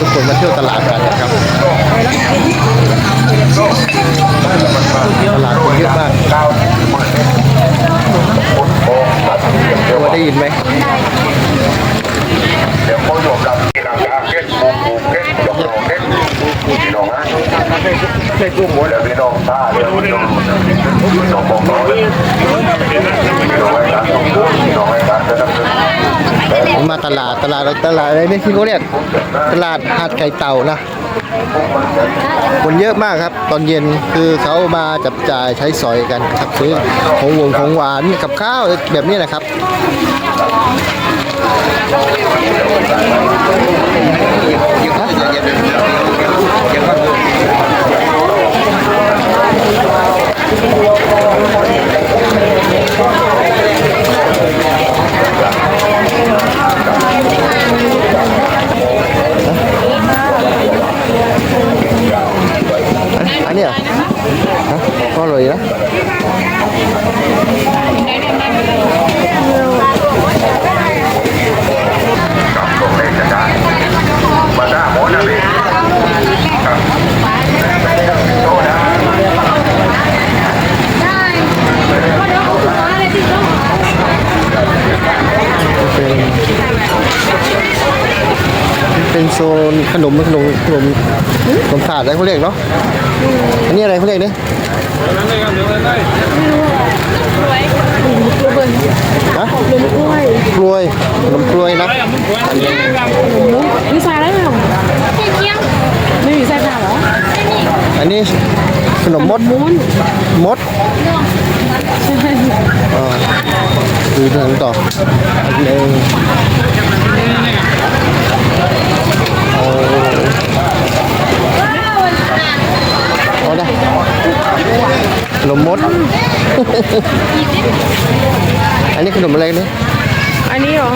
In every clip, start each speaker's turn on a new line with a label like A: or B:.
A: ทุกคนมาเที่ยวตลาดกันนะครับตลาดคนเยอะมากตัวได้ยินไหม
B: เดี๋ยวเขารวมกับที่นางกาเก็ตปูปูเก็ตยกโลเก็ตพี่น้องนะ เก็ตกุ้หมดแล้วพี่น้องท่าเรือพี่น้องพี่น้องบอกน้องพี่น้องไอ้การส่งเสริมพี่น้องไอ้การจะดำเนิน
A: ผมมาตลาดตลาดตลาดอะไรนี่ที่เขาเรียกตลาดหาดไก่เต่านะ คนเยอะมากครับ ตอนเย็นคือเขามาจับจ่ายใช้สอยกันครับซื้อของหวงของหวานกับข้าวแบบนี้นะครับ อันนี้เหรอฮะก็อร่อยนะ
B: กับตรงเลขจะได้มาได้หมดนะพี่ครับโทษนะ
A: เป็นเป็นโซ นขนมขนมขนมขนมถาดอะไรเขาเรียกเนาะอันนี้อะไรเขาเรียกเนี่ยฮะกล้วยกล้วยขนมกล้วยนะ
C: มีทรายได้ไหมไม่มีทรายผ่าเหรอ
A: อันนี้ขนมมด
C: มุ้น
A: มดอ่าดูทางต่ออันหนึ่งเอาเอาได้ขนมมด อันนี้ขนมอะไรเนี่ย
C: อันนี้เหรอ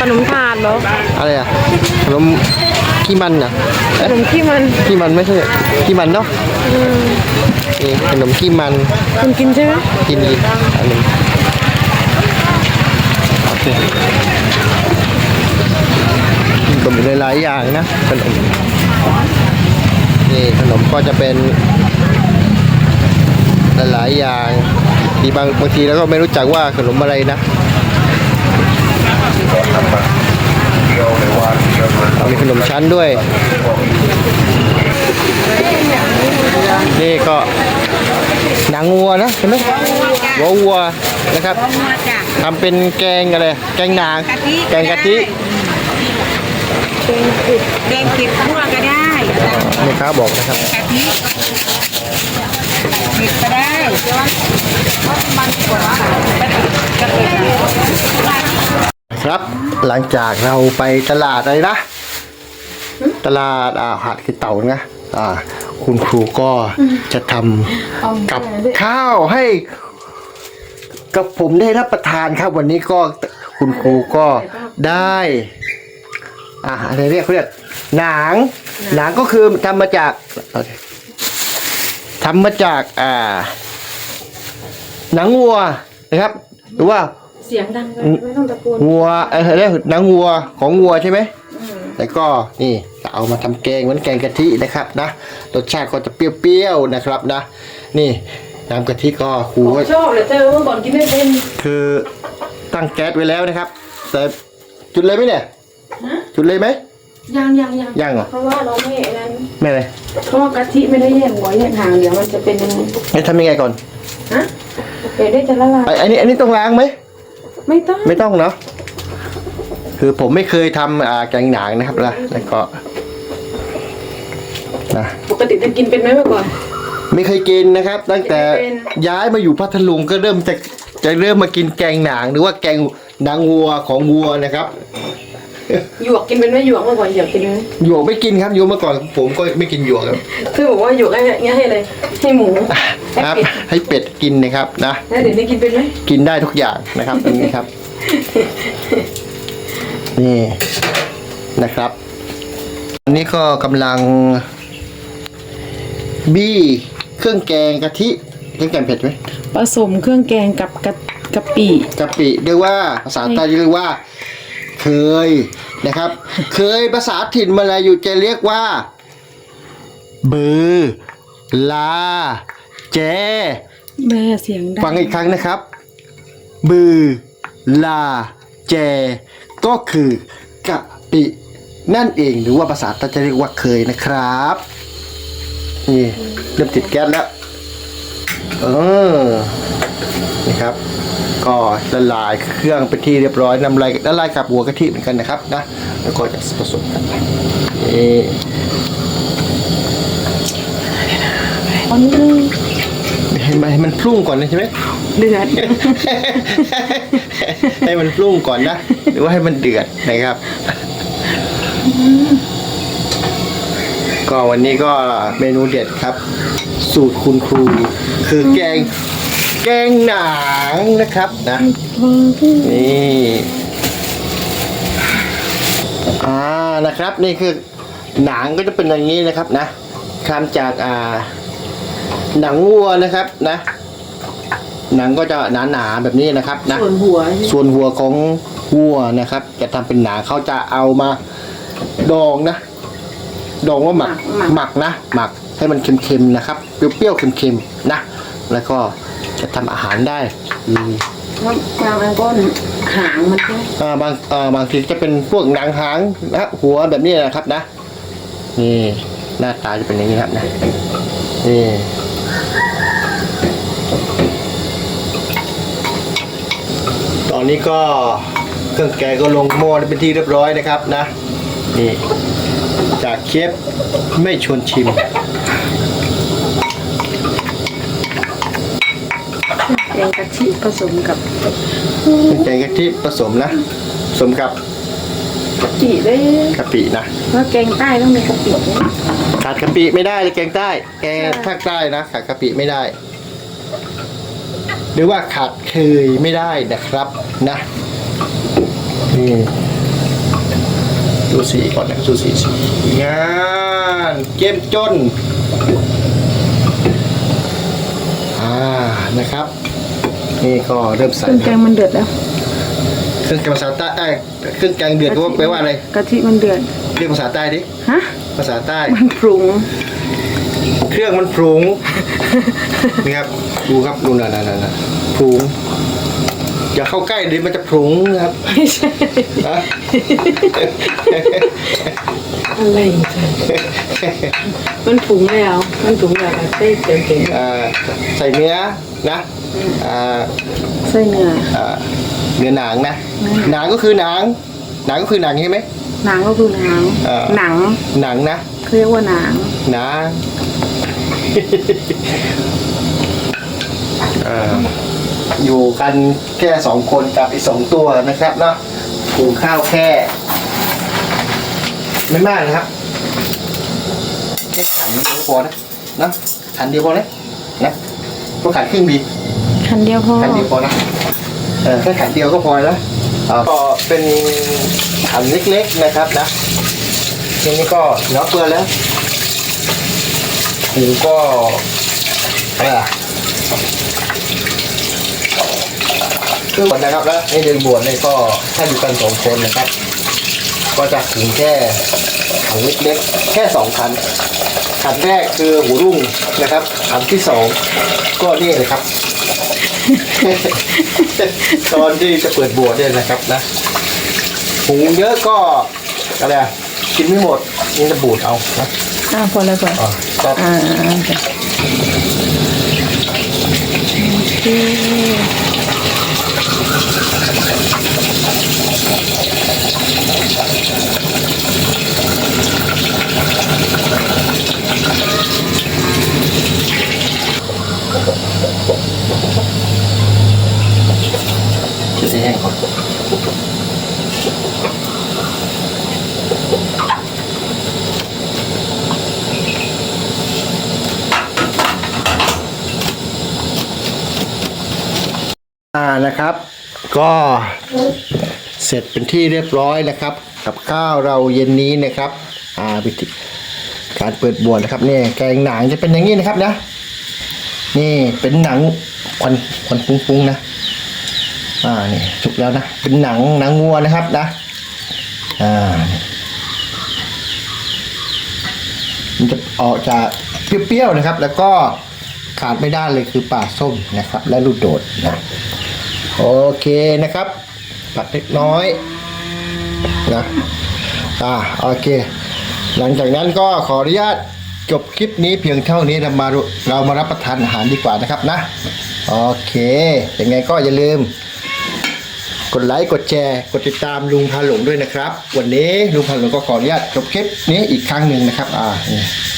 C: ขนมถาดเหรอ
A: อะไรอะขนม ขี้มันอะ
C: ข
A: เอ๊ะ
C: นมขี้มัน
A: ขี้มันไม่ใช่ขี้มันเนาะนี่ขนมขี้มัน
C: คุณกินใช่ไหม
A: กินอีกอันหนึงโอเคขนมหลายๆอย่างนะขนมนี่ขนมก็จะเป็นหลายๆอย่างที่บางบางทีเราก็ไม่รู้จักว่าขนมอะไรนะ มีขนมชั้นด้วย นี่ก็หนังวัวนะเห็นไหมหัววัวนะครับทำเป็นแกงอะไรแกงนางแกงกะทิ
D: แกงเก็บคั่วก็ได้
A: แม่ค้าบอกนะครับ
D: กะทิเก็บก็ได้มันกว่าจะเก็บ
A: ครับ หลังจากเราไปตลาดอะไรนะ ตลาดอ่าหาดคือเต่านะอ่า คุณครูก็จะทำกับข้าวให้ กับผมได้รับประทานครับ วันนี้ก็คุณครูก็ได้ อ่าอะไรเรียกเขาเรียกหนัง หนังก็คือทำมาจากทำมาจากอ่า หนังวัวนะครับ หรือว่า
C: เสียงดังไปไม่ต้องตะโกน
A: วัวเออเรียกหนังวัวของวัวใช่ไหมแล้วก็นี่จะเอามาทำแกงเหมือนแกงกะทินะครับนะรสชาติก็จะเปรี้ยวๆนะครับนะ นี่น้ำกะทิก็ครูก็
C: ชอบเลยเจอเมื่อก่อนกินไม่เป็น
A: คือตั้งแก๊สไว้แล้วนะครับ แต่จุดเลยไหมเนี่ยจุดเลยไหม
C: ยังยังยัง
A: ยังเหรอ
C: เพราะว่าเราไม่อันนั้น
A: ไม่เลย
C: เพราะว่ากะทิไม่ได้แยกหัวแยกหางเดี๋ยวมันจะเป็นยังไง
A: ให้ทำยังไงก่อน
C: ฮะเดี๋ยวได้จะละลาย
A: ไอ้อันนี้อันนี้ต้องล้างไหม
C: ไม่ต้อง
A: ไม่ต้องเนาะคือผมไม่เคยทำอ่าแกงหนางนะครับนะแล้วก็นะ
C: ปกติจะกินเป็นไหมเมื่อก่อน
A: ไม่เคยกินนะครับ ตั้งแต่
C: ไม่เป็น
A: ย้ายมาอยู่พัทลุงก็เริ่มจะจะเริ่มมากินแกงหนาง หรือว่าแกงหนางวัวของวัวนะครับ
C: หยวกกินเป็นไหมหยวกเมื่อก่อนหยวกกินไหม
A: หยวกไม่กินครับหยวกเมื่อก่อน ผมก็ไม่กินหยวกครับ
C: เธอบอกว่าหยวกให้เงี้ยให้อะไรให้หมูให้
A: ครับ
C: เป็ด
A: ให้เป็ดกินนะครับนะ
C: แล้วเดี๋ยวนี้กินเป็นไหม
A: กินได้ทุกอย่างนะครับอันนี้ครับนี่นะครับ อันนี้ก็กำลัง บี้เครื่องแกงกะทิเครื่องแกงเผ็ดไหม
C: ผสมเครื่องแกงกับกะกะปิ
A: กะปิเรียกว่าภาษาใต้เรียกว่า เคยนะครับ เคยภาษาถิ่นมาลาอยู่จะเรียกว่า บือ ลา แจ
C: แม่เสียงดัง
A: ฟังอีกครั้งนะครับ บือ ลา แจ ก็คือกะปินั่นเองหรือว่าภาษาใต้จะเรียกว่าเคยนะครับ นี่เริ่มติดแก๊สแล้ว เออ นี่ครับ ก็ละลายเครื่องเป็นที่เรียบร้อยนำลายละลายกับหัวกะทิเหมือนกันนะครับนะแล้วก็จะผสมกันนี่
C: อันนี้
A: ให้มันให้มันพรุ่งก่อนนะใช่ไหม
C: เดือด
A: ให้มันปรุงก่อนนะหรือว่าให้มันเดือดนะครับ ก็วันนี้ก็เมนูเด็ดครับ สูตรคุณครู คือแกง แกงหนังนะครับนะนี่อ่านะครับนี่คือหนังก็จะเป็นอย่างนี้นะครับนะทำจากอ่า หนังวัวนะครับนะ หนังก็จะหนาๆแบบนี้นะครับนะ
C: ส่วนหัว
A: ส่วนหัวของวัวนะครับ จะทำเป็นหนาเขาจะเอามาดองนะดองว่าหมักหมักนะหมักให้มันเค็มๆนะครับเปรี้ยวๆเค็มๆนะ แล้วก็ จะทำอาหารได้อืม
C: แล้วกลางอันก้นหางมันใช่ไหม
A: อ่าบางอ่าบางทีจะเป็นพวกหนังหางนะหัวแบบนี้นะครับนะ นี่หน้าตาจะเป็นอย่างนี้ครับนะนี่ตอนนี้ก็เครื่องแกงก็ลงหม้อเป็นที่เรียบร้อยนะครับนะ นี่ จากเชฟไม่ชวนชิม
C: แกงกะทิผสมกับ
A: เป็นแกงกะทิผสมนะผสมกับ
C: กะปิได้
A: กะปินะ
C: เพราะแกงใต้ต้องมีกะปิด้วย
A: ขาดกะปิไม่ได้เลยแกงใต้ แกงภาคใต้นะขาดกะปิไม่ได้ หรือว่าขาดเคยไม่ได้นะครับนะนี่ดูสีก่อนนะดูสีสีงานเกมจน อ่านะครับ นี่ก็เริ่ม
C: เค
A: ใส่
C: รื่องแกงมันเดือดแล้ว
A: เครื่องแกงภาษาใต้เอ้ยเครื่องแกงเดือดก็ว่าแปลว่าอะไร
C: กะทิมันเดือด
A: เรียกภาษาใต้ดิ
C: ฮะ
A: ภาษาใต้
C: มันปรุง
A: เครื่องมันปรุงนี่ครับดูครับดูน่ะน่ะน่ะน่ะปรุงอย่าเข้าใกล้ดิมันจะปรุงนะครับ
C: ไม่ใช่
A: นะ
C: อะไรมันปรุงแล้ว มันปรุงแบบเต้เต็ม
A: อ่าใส่เนื้อนะ อ่า
C: ๆไส้เนื้อ
A: อ่าเนื้อหนังนะหนังก็คือหนังหนังก็คือหนังใช่ไหม
C: หนังก็คือหนัง
A: เออ
C: หนัง
A: หนังนะ
C: เขาเรียกว่าหนัง
A: หนังอ่าอยู่กันแค่สองคนกับอีกสองตัวนะครับเนาะหุงข้าวแค่ ไม่มากนะครับแค่ขันเดียวก็พอนะนะขันเดียวพอนะนะก็ขันครึ่งดี
C: คันเดียวพอ
A: ขันเดียวพอนะเออแค่ขันเดียวก็พอแล้วก็เป็นขันเล็กๆนะครับนะทีนี้ก็เหลือเปลือแล้วหูก็อะไรอะคือบวชนะครับแล้วในเดือนบวชเนี่ยก็ถ้าอยู่กันสองคนนะครับ ก็จะถึงแค่ขันเล็กๆแค่สองขันขันแรกคือหูรุ่งนะครับขันที่สองก็นี่เลยครับ ตอนที่จะเปิดบวชเนี่ยนะครับนะหุงเยอะก็อะไรอะกินไม่หมดนี่จะบูดเอานะ
C: อ่าพอแล้วพอ
A: อ่าก็
C: อ่าจ้ะ
A: จะได้แห้งก่อน อ่านะครับ ก็เสร็จเป็นที่เรียบร้อยนะครับ กับข้าวเราเย็นนี้นะครับ อ่าวิธีการเปิดบวชนะครับนี่แกงหนังจะเป็นอย่างนี้นะครับนะ นี่เป็นหนังควันควันฟุ้งๆนะ อ่านี่สุกแล้วนะเป็นหนังหนังงัวนะครับนะ อ่ามันจะออกจากเปรี้ยวๆนะครับ แล้วก็ ขาดไม่ได้เลยคือป่าส้มนะครับ และลูกโดดนะโอเคนะครับปัดเล็กน้อยนะอ่าโอเค หลังจากนั้นก็ขออนุญาตจบคลิปนี้เพียงเท่านี้เรามาเรามารับประทานอาหารดีกว่านะครับนะ โอเคยังไงก็อย่าลืม กดไลค์กดแชร์ กดติดตามลุงพาหลงด้วยนะครับ วันนี้ลุงพาหลงก็ขออนุญาตจบคลิปนี้อีกครั้งหนึ่งนะครับ อ่า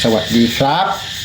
A: สวัสดีครับ